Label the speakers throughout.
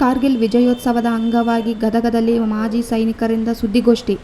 Speaker 1: ಕಾರ್ಗಿಲ್ ವಿಜಯೋತ್ಸವದ ಅಂಗವಾಗಿ ಗದಗದಲ್ಲಿ ಮಾಜಿ ಸೈನಿಕರಿಂದ ಸುದ್ದಿಗೋಷ್ಠಿ.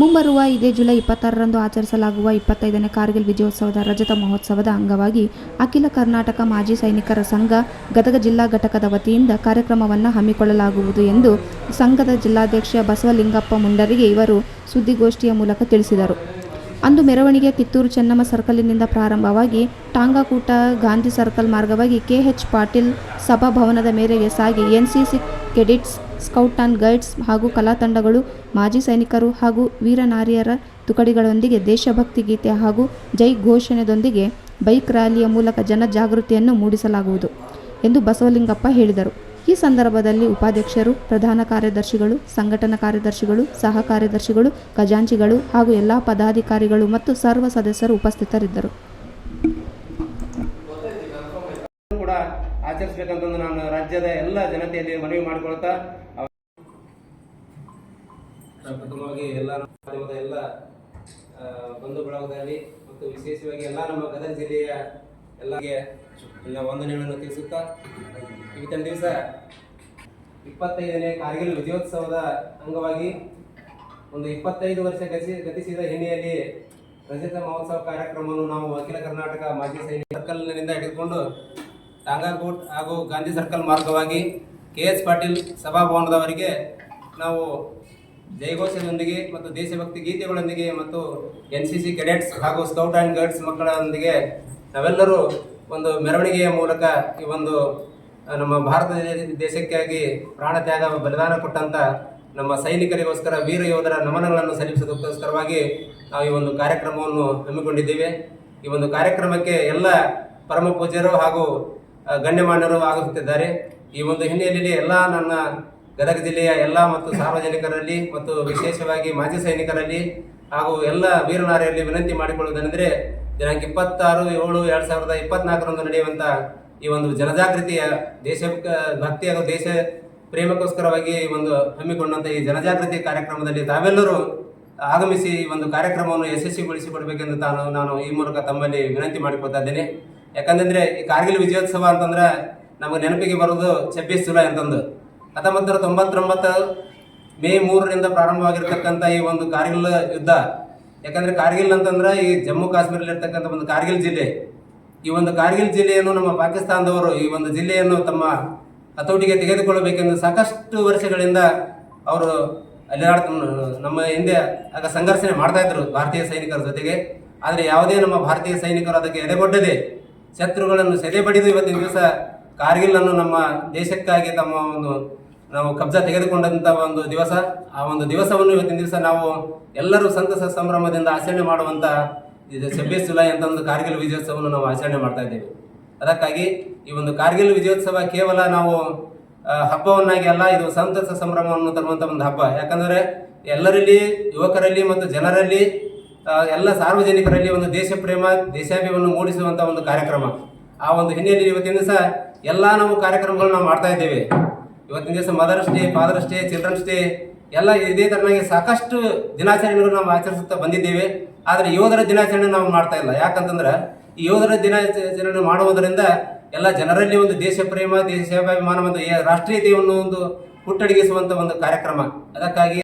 Speaker 1: ಮುಂಬರುವ ಇದೇ ಜುಲೈ ಇಪ್ಪತ್ತಾರರಂದು ಆಚರಿಸಲಾಗುವ ಇಪ್ಪತ್ತೈದನೇ ಕಾರ್ಗಿಲ್ ವಿಜಯೋತ್ಸವದ ರಜತ ಮಹೋತ್ಸವದ ಅಂಗವಾಗಿ ಅಖಿಲ ಕರ್ನಾಟಕ ಮಾಜಿ ಸೈನಿಕರ ಸಂಘ ಗದಗ ಜಿಲ್ಲಾ ಘಟಕದ ವತಿಯಿಂದ ಕಾರ್ಯಕ್ರಮವನ್ನು ಹಮ್ಮಿಕೊಳ್ಳಲಾಗುವುದು ಎಂದು ಸಂಘದ ಜಿಲ್ಲಾಧ್ಯಕ್ಷ ಬಸವಲಿಂಗಪ್ಪ ಮುಂಡರಿಗೆ ಇವರು ಸುದ್ದಿಗೋಷ್ಠಿಯ ಮೂಲಕ ತಿಳಿಸಿದರು. ಅಂದು ಮೆರವಣಿಗೆ ಕಿತ್ತೂರು ಚೆನ್ನಮ್ಮ ಸರ್ಕಲ್ನಿಂದ ಪ್ರಾರಂಭವಾಗಿ ಟಾಂಗಾಕೂಟ ಗಾಂಧಿ ಸರ್ಕಲ್ ಮಾರ್ಗವಾಗಿ ಕೆಎಚ್ ಪಾಟೀಲ್ ಸಭಾಭವನದ ಮೇರೆಗೆ ಸಾಗಿ NCC cadets, scout and guides ಹಾಗೂ ಕಲಾತಂಡಗಳು ಮಾಜಿ ಸೈನಿಕರು ಹಾಗೂ ವೀರನಾರಿಯರ ತುಕಡಿಗಳೊಂದಿಗೆ ದೇಶಭಕ್ತಿ ಗೀತೆ ಹಾಗೂ ಜೈ ಘೋಷಣೆದೊಂದಿಗೆ ಬೈಕ್ ರ್ಯಾಲಿಯ ಮೂಲಕ ಜನಜಾಗೃತಿಯನ್ನು ಮೂಡಿಸಲಾಗುವುದು ಎಂದು ಬಸವಲಿಂಗಪ್ಪ ಹೇಳಿದರು. ಈ ಸಂದರ್ಭದಲ್ಲಿ ಉಪಾಧ್ಯಕ್ಷರು, ಪ್ರಧಾನ ಕಾರ್ಯದರ್ಶಿಗಳು, ಸಂಘಟನಾ ಕಾರ್ಯದರ್ಶಿಗಳು, ಸಹ ಕಾರ್ಯದರ್ಶಿಗಳು, ಖಜಾಂಚಿಗಳು ಹಾಗೂ ಎಲ್ಲ ಪದಾಧಿಕಾರಿಗಳು ಮತ್ತು ಸರ್ವ ಸದಸ್ಯರು ಉಪಸ್ಥಿತರಿದ್ದರು.
Speaker 2: ಕೂಡ ಆಚರಿಸಬೇಕಂತಂದು ನಾನು ರಾಜ್ಯದ ಎಲ್ಲ ಜನತೆಯಲ್ಲಿ ಮನವಿ ಮಾಡಿಕೊಳ್ತಾ ಅವ- ಪ್ರಥಮವಾಗಿ ಎಲ್ಲ ಎಲ್ಲ ಬಂಧು ಬಳಗದಲ್ಲಿ ಮತ್ತು ವಿಶೇಷವಾಗಿ ಎಲ್ಲ ನಮ್ಮ ಗದಗ ಜಿಲ್ಲೆಯ ಎಲ್ಲರಿಗೆ ಎಲ್ಲ ವಂದನೆಗಳನ್ನು ತಿಳಿಸುತ್ತಾ ಇವತ್ತಿನ ದಿವಸ ಇಪ್ಪತ್ತೈದನೇ ಕಾರ್ಗಿಲ್ ವಿಜಯೋತ್ಸವದ ಅಂಗವಾಗಿ ಒಂದು ಇಪ್ಪತ್ತೈದು ವರ್ಷ ಗತಿ ಗತಿಸಿದ ಹಿನ್ನೆಲೆಯಲ್ಲಿ ರಜತ ಮಹೋತ್ಸವ ಕಾರ್ಯಕ್ರಮವನ್ನು ನಾವು ಅಖಿಲ ಕರ್ನಾಟಕ ಮಾಜಿ ಸೈನಿಕ ಸರ್ಕಲ್ನಿಂದ ಹಿಡಿದುಕೊಂಡು ಟಾಂಗಾಕೋಟ್ ಹಾಗೂ ಗಾಂಧಿ ಸರ್ಕಲ್ ಮಾರ್ಗವಾಗಿ ಕೆ ಎಸ್ ಪಾಟೀಲ್ ಸಭಾಭವನದವರಿಗೆ ನಾವು ಜಯಘೋಷದೊಂದಿಗೆ ಮತ್ತು ದೇಶಭಕ್ತಿ ಗೀತೆಗಳೊಂದಿಗೆ ಮತ್ತು ಎನ್ ಸಿ ಸಿ ಕೆಡೆಟ್ಸ್ ಹಾಗೂ ಸ್ಕೌಟ್ ಆ್ಯಂಡ್ ಗೈಡ್ಸ್ ಮಕ್ಕಳೊಂದಿಗೆ ನಾವೆಲ್ಲರೂ ಒಂದು ಮೆರವಣಿಗೆಯ ಮೂಲಕ ಈ ಒಂದು ನಮ್ಮ ಭಾರತ ದೇಶಕ್ಕಾಗಿ ಪ್ರಾಣ ತ್ಯಾಗ, ಬಲಿದಾನ ಕೊಟ್ಟಂತ ನಮ್ಮ ಸೈನಿಕರಿಗೋಸ್ಕರ, ವೀರ ಯೋಧರ ನಮನಗಳನ್ನು ಸಲ್ಲಿಸೋದಕ್ಕೋಸ್ಕರವಾಗಿ ನಾವು ಈ ಒಂದು ಕಾರ್ಯಕ್ರಮವನ್ನು ಹಮ್ಮಿಕೊಂಡಿದ್ದೇವೆ. ಈ ಒಂದು ಕಾರ್ಯಕ್ರಮಕ್ಕೆ ಎಲ್ಲ ಪರಮ ಪೂಜ್ಯರು ಹಾಗೂ ಗಣ್ಯಮಾನ್ಯರು ಆಗುತ್ತಿದ್ದಾರೆ ಈ ಒಂದು ಹಿನ್ನೆಲೆಯಲ್ಲಿ ಎಲ್ಲ ನನ್ನ ಗದಗ ಜಿಲ್ಲೆಯ ಎಲ್ಲ ಮತ್ತು ಸಾರ್ವಜನಿಕರಲ್ಲಿ ಮತ್ತು ವಿಶೇಷವಾಗಿ ಮಾಜಿ ಸೈನಿಕರಲ್ಲಿ ಹಾಗೂ ಎಲ್ಲ ವೀರನಾರೆಯಲ್ಲಿ ವಿನಂತಿ ಮಾಡಿಕೊಳ್ಳುವುದೇನೆಂದರೆ ದಿನಾಂಕ ಇಪ್ಪತ್ತಾರು, ಏಳು, ಎರಡು ಸಾವಿರದ ಇಪ್ಪತ್ನಾಲ್ಕರಂದು ನಡೆಯುವಂಥ ಈ ಒಂದು ಜನಜಾಗೃತಿಯ ದೇಶ, ಭಕ್ತಿ ಹಾಗೂ ದೇಶ ಪ್ರೇಮಕ್ಕೋಸ್ಕರವಾಗಿ ಒಂದು ಹಮ್ಮಿಕೊಂಡಂತ ಈ ಜನಜಾಗೃತಿ ಕಾರ್ಯಕ್ರಮದಲ್ಲಿ ತಾವೆಲ್ಲರೂ ಆಗಮಿಸಿ ಈ ಒಂದು ಕಾರ್ಯಕ್ರಮವನ್ನು ಯಶಸ್ವಿಗೊಳಿಸಿಕೊಡ್ಬೇಕೆಂದು ತಾನು, ನಾನು ಈ ಮೂಲಕ ತಮ್ಮಲ್ಲಿ ವಿನಂತಿ ಮಾಡಿಕೊಳ್ತಾ ಇದ್ದೇನೆ. ಯಾಕಂತಂದ್ರೆ ಈ ಕಾರ್ಗಿಲ್ ವಿಜಯೋತ್ಸವ ಅಂತಂದ್ರೆ ನಮಗೆ ನೆನಪಿಗೆ ಬರೋದು ಛಬ್ಬೀಸ್ ಜುಲೈ ಅಂತಂದು. ಹತ್ತೊಂಬತ್ತು ನೂರ ತೊಂಬತ್ತೊಂಬತ್ತು ಮೇ ಮೂರರಿಂದ ಪ್ರಾರಂಭವಾಗಿರ್ತಕ್ಕಂಥ ಈ ಒಂದು ಕಾರ್ಗಿಲ್ ಯುದ್ಧ ಯಾಕಂದ್ರೆ ಕಾರ್ಗಿಲ್ ಅಂತಂದ್ರೆ ಈ ಜಮ್ಮು ಕಾಶ್ಮೀರಲ್ಲಿರ್ತಕ್ಕಂಥ ಒಂದು ಕಾರ್ಗಿಲ್ ಜಿಲ್ಲೆ. ಈ ಒಂದು ಕಾರ್ಗಿಲ್ ಜಿಲ್ಲೆಯನ್ನು ನಮ್ಮ ಪಾಕಿಸ್ತಾನದವರು, ಈ ಒಂದು ಜಿಲ್ಲೆಯನ್ನು ತಮ್ಮ ಹತೋಟಿಗೆ ತೆಗೆದುಕೊಳ್ಳಬೇಕೆಂದು ಸಾಕಷ್ಟು ವರ್ಷಗಳಿಂದ ಅವರು ಅಲ್ಲಿ ನಮ್ಮ ಹಿಂದೆ ಆಗ ಸಂಘರ್ಷಣೆ ಮಾಡ್ತಾ ಇದ್ರು ಭಾರತೀಯ ಸೈನಿಕರ ಜೊತೆಗೆ. ಆದರೆ ಯಾವುದೇ ನಮ್ಮ ಭಾರತೀಯ ಸೈನಿಕರು ಅದಕ್ಕೆ ಎದೆಗೊಡ್ಡದೆ ಶತ್ರುಗಳನ್ನು ಸೆದೆ ಬಡಿದು ಇವತ್ತಿನ ದಿವಸ ಕಾರ್ಗಿಲ್ ಅನ್ನು ನಮ್ಮ ದೇಶಕ್ಕಾಗಿ ತಮ್ಮ ಒಂದು ನಾವು ಕಬ್ಜಾ ತೆಗೆದುಕೊಂಡಂತ ಒಂದು ದಿವಸ, ಆ ಒಂದು ದಿವಸವನ್ನು ಇವತ್ತಿನ ದಿವಸ ನಾವು ಎಲ್ಲರೂ ಸಂತಸ ಸಂಭ್ರಮದಿಂದ ಆಚರಣೆ ಮಾಡುವಂತ ಇದು ಛಬ್ಬೀಸ್ ಜುಲೈ ಅಂತ ಒಂದು ಕಾರ್ಗಿಲ್ ವಿಜಯೋತ್ಸವವನ್ನು ನಾವು ಆಚರಣೆ ಮಾಡ್ತಾ ಇದ್ದೇವೆ. ಅದಕ್ಕಾಗಿ ಈ ಒಂದು ಕಾರ್ಗಿಲ್ ವಿಜಯೋತ್ಸವ ಕೇವಲ ನಾವು ಹಬ್ಬವನ್ನಾಗಿ ಅಲ್ಲ, ಇದು ಸಂತಸ ಸಂಭ್ರಮವನ್ನು ತರುವಂತ ಒಂದು ಹಬ್ಬ. ಯಾಕಂದ್ರೆ ಎಲ್ಲರಲ್ಲಿ, ಯುವಕರಲ್ಲಿ ಮತ್ತು ಜನರಲ್ಲಿ ಎಲ್ಲ ಸಾರ್ವಜನಿಕರಲ್ಲಿ ಒಂದು ದೇಶ ಪ್ರೇಮ ಮೂಡಿಸುವಂತ ಒಂದು ಕಾರ್ಯಕ್ರಮ. ಆ ಒಂದು ಹಿನ್ನೆಲೆಯಲ್ಲಿ ಇವತ್ತಿನ ದಿವಸ ಎಲ್ಲ ನಾವು ಕಾರ್ಯಕ್ರಮಗಳನ್ನ ಮಾಡ್ತಾ ಇದ್ದೇವೆ. ಇವತ್ತಿನ ದಿವಸ mother's day father's day children's day ಎಲ್ಲ ಇದೇ ತರನಾಗಿ ಸಾಕಷ್ಟು ದಿನಾಚರಣೆಗಳು ನಾವು ಆಚರಿಸುತ್ತಾ ಬಂದಿದ್ದೇವೆ. ಆದರೆ ಯೋಧರ ದಿನಾಚರಣೆ ನಾವು ಮಾಡ್ತಾ ಇಲ್ಲ. ಯಾಕಂತಂದ್ರೆ ಈ ಯೋಧರ ದಿನಾಚರಣೆ ಮಾಡುವುದರಿಂದ ಎಲ್ಲ ಜನರಲ್ಲಿ ಒಂದು ದೇಶ ಪ್ರೇಮ ದೇಶ ಸೇವಾಭಿಮಾನ ಏ- ರಾಷ್ಟ್ರೀಯತೆಯನ್ನು ಒಂದು ಹುಟ್ಟಡಗಿಸುವಂತ ಒಂದು ಕಾರ್ಯಕ್ರಮ. ಅದಕ್ಕಾಗಿ